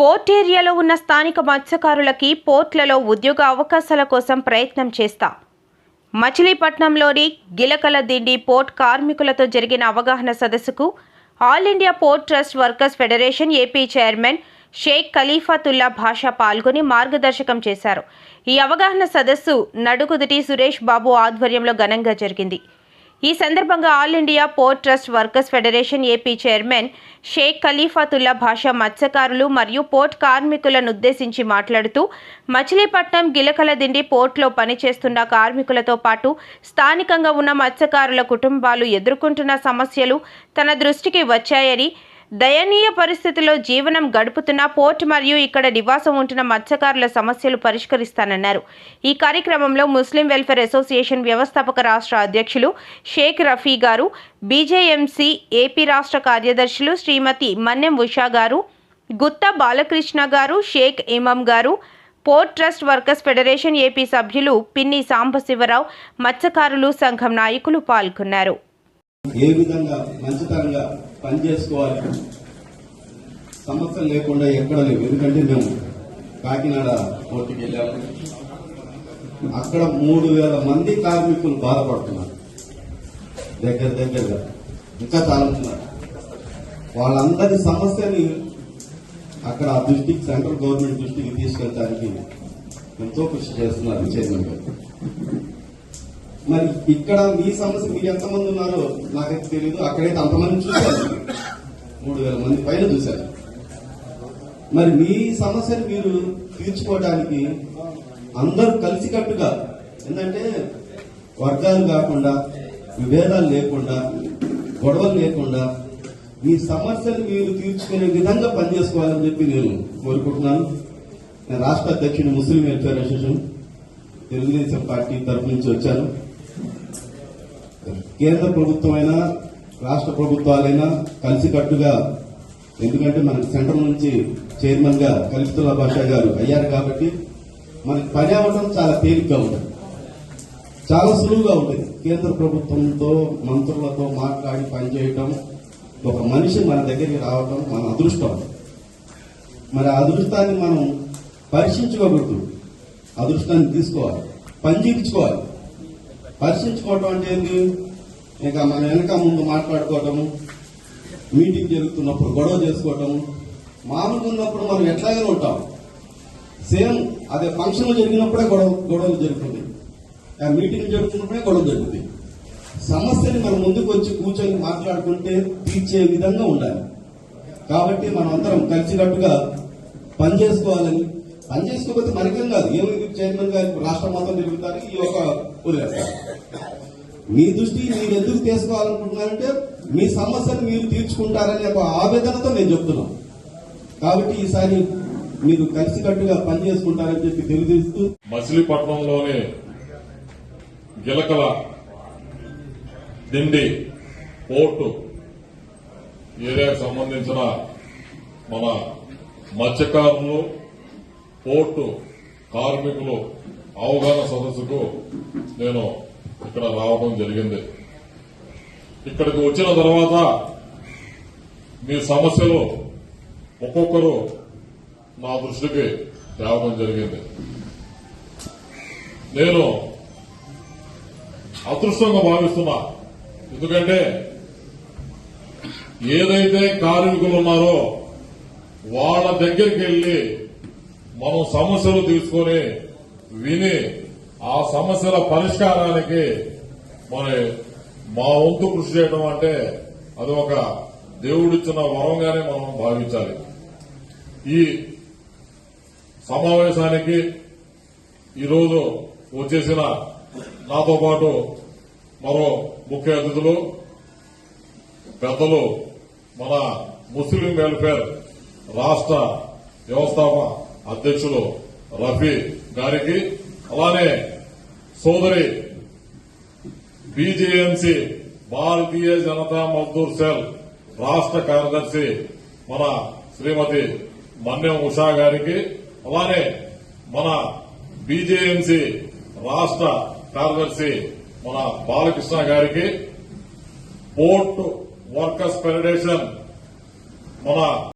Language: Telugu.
పోర్ట్ ఏరియాలో ఉన్న స్థానిక మత్స్యకారులకి పోర్ట్లలో ఉద్యోగ అవకాశాల కోసం ప్రయత్నం చేస్తా. మచిలీపట్నంలోని గిలకల దిండి పోర్ట్ కార్మికులతో జరిగిన అవగాహన సదస్సుకు all India port trust workers federation AP chairman Sheikh Khalifathulla Basha పాల్గొని మార్గదర్శకం చేశారు. ఈ అవగాహన సదస్సు నడుకుదుటి సురేష్ బాబు ఆధ్వర్యంలో ఘనంగా జరిగింది. ఈ సందర్భంగా all India port trust workers federation AP chairman Sheikh Khalifathulla Basha మత్స్యకారులు మరియు పోర్ట్ కార్మికులను ఉద్దేశించి మాట్లాడుతూ మచిలీపట్నం గిలకల దిండి పోర్ట్లో పనిచేస్తున్న కార్మికులతో పాటు స్థానికంగా ఉన్న మత్స్యకారుల కుటుంబాలు ఎదుర్కొంటున్న సమస్యలు తన దృష్టికి వచ్చాయని దయనీయ పరిస్థితిలో జీవనం గడుపుతున్న పోర్ట్ మరియు ఇక్కడ నివాసం ఉంటున్న మత్స్యకారుల సమస్యలు పరిష్కరిస్తానన్నారు. ఈ కార్యక్రమంలో ముస్లిం వెల్ఫేర్ అసోసియేషన్ వ్యవస్థాపక రాష్ట్ర అధ్యక్షులు షేక్ రఫీ గారు బీజేఎంసీ ఏపీ రాష్ట్ర కార్యదర్శులు శ్రీమతి మన్నెం ఉషా గారు గుత్తా బాలకృష్ణ గారు షేక్ ఇమాం గారు port trust workers federation AP సభ్యులు పిన్ని సాంబశివరావు మత్స్యకారులు సంఘం నాయకులు పాల్గొన్నారు. ఏ విధంగా మంచితనంగా పనిచేసుకోవాలి. సమస్యలు లేకుండా ఎక్కడ లేవు. ఎందుకంటే మేము కాకినాడ పోటీకి వెళ్ళాము అక్కడ మూడు వేల మంది కార్మికులు బాధపడుతున్నారు. దగ్గర దగ్గరగా. ఇంకా చాలా వాళ్ళందరి సమస్యని అక్కడ ఆ దృష్టికి సెంట్రల్ గవర్నమెంట్ దృష్టికి తీసుకెళ్ళడానికి ఎంతో కృషి చేస్తున్నారు చైర్మన్ గారు. మరి ఇక్కడ మీ సమస్య మీరు ఎంతమంది ఉన్నారో నాకైతే తెలియదు అక్కడైతే అంతమంది చూశారు. మూడు వేల మంది పైన చూశారు. మరి మీ సమస్యను మీరు తీర్చుకోవడానికి అందరూ కలిసికట్టుగా ఏంటంటే వర్గాలు కాకుండా విభేదాలు లేకుండా గొడవలు లేకుండా మీ సమస్యను మీరు తీర్చుకునే విధంగా పనిచేసుకోవాలని చెప్పి నేను కోరుకుంటున్నాను. నేను రాష్ట్ర అధ్యక్షుడు Muslim welfare association Telugu Desam party తరఫు నుంచి వచ్చాను. కేంద్ర ప్రభుత్వమైనా రాష్ట్ర ప్రభుత్వాలైనా కలిసికట్టుగా ఎందుకంటే మనకి సెంట్రల్ నుంచి చైర్మన్గా కల్పితుల్లా భాషా గారు అయ్యారు కాబట్టి మనకి పని అవ్వడం చాలా తేలిగ్గా ఉంటుంది. చాలా సులువుగా ఉంటుంది. కేంద్ర ప్రభుత్వంతో మంత్రులతో మాట్లాడి పనిచేయటం ఒక మనిషి మన దగ్గరికి రావటం మన అదృష్టం. మరి అదృష్టాన్ని మనం పరీక్షించుకోకూడదు. అదృష్టాన్ని తీసుకోవాలి. పనిచేయించుకోవాలి. పరీక్షించుకోవటం అంటే ఏంటి ఇక మన వెనక ముందు మాట్లాడుకోవటము మీటింగ్ జరుగుతున్నప్పుడు గొడవ చేసుకోవటము మామూలుగా ఉన్నప్పుడు మనం ఎట్లాగే ఉంటాం. సేమ్ అదే ఫంక్షన్ జరిగినప్పుడే గొడవ గొడవలు జరుగుతుంది. మీటింగ్ జరుగుతున్నప్పుడే గొడవ జరుగుతుంది. సమస్యని మనం ముందుకు వచ్చి కూర్చొని మాట్లాడుకుంటే తీర్చే విధంగా ఉండాలి. కాబట్టి మనం అందరం కలిసినట్టుగా పని చేసుకోవాలని పని చేసుకోకపోతే మరికం కాదు. ఏమైంది చైర్మన్ గారు రాష్ట్రం మొత్తం తిరుగుతారు ఈ యొక్క వదిలేస్తారు. మీ దృష్టి మీరు ఎందుకు తీసుకోవాలనుకుంటున్నారంటే మీ సమస్యను మీరు తీర్చుకుంటారనే ఒక ఆవేదనతో నేను చెప్తున్నాం. కాబట్టి ఈసారి మీరు కలిసికట్టుగా పని చేసుకుంటారని చెప్పి తెలియజేస్తూ మచిలీపట్నంలోని గిలకల దిండి పోర్టు ఏరియాకు సంబంధించిన మన మత్స్యకారులు పోర్టు కార్మికులు అవగాహన సదస్సుకు నేను ఇక్కడ రావడం జరిగింది. ఇక్కడికి వచ్చిన తర్వాత మీ సమస్యలు ఒక్కొక్కరు నా దృష్టికి తేవడం జరిగింది. నేను అదృష్టంగా భావిస్తున్నా. ఎందుకంటే ఏదైతే కార్మికులు ఉన్నారో వాళ్ళ దగ్గరికి వెళ్ళి మనం సమస్యలు తీసుకొని విని ఆ సమస్యల పరిష్కారానికి మరి మా వంతు కృషి చేయడం అంటే అది ఒక దేవుడిచ్చిన వరంగానే మనం భావించాలి. ఈ సమావేశానికి ఈరోజు వచ్చేసిన నాతో పాటు మరో ముఖ్య అతిథులు పెద్దలు మన ముస్లిం వెల్ఫేర్ రాష్ట్ర వ్యవస్థాపక అధ్యక్షులు రఫీ గారికి అలానే సోదరి బీజేఎంసీ భారతీయ జనతా మజ్దూర్ సెల్ రాష్ట్ర కార్యదర్శి మన శ్రీమతి మన్యం ఉషా గారికి అలానే మన బీజేఎంసీ రాష్ట్ర కార్యదర్శి మన బాలకృష్ణ గారికి పోర్ట్ వర్కర్స్ ఫెడరేషన్ మన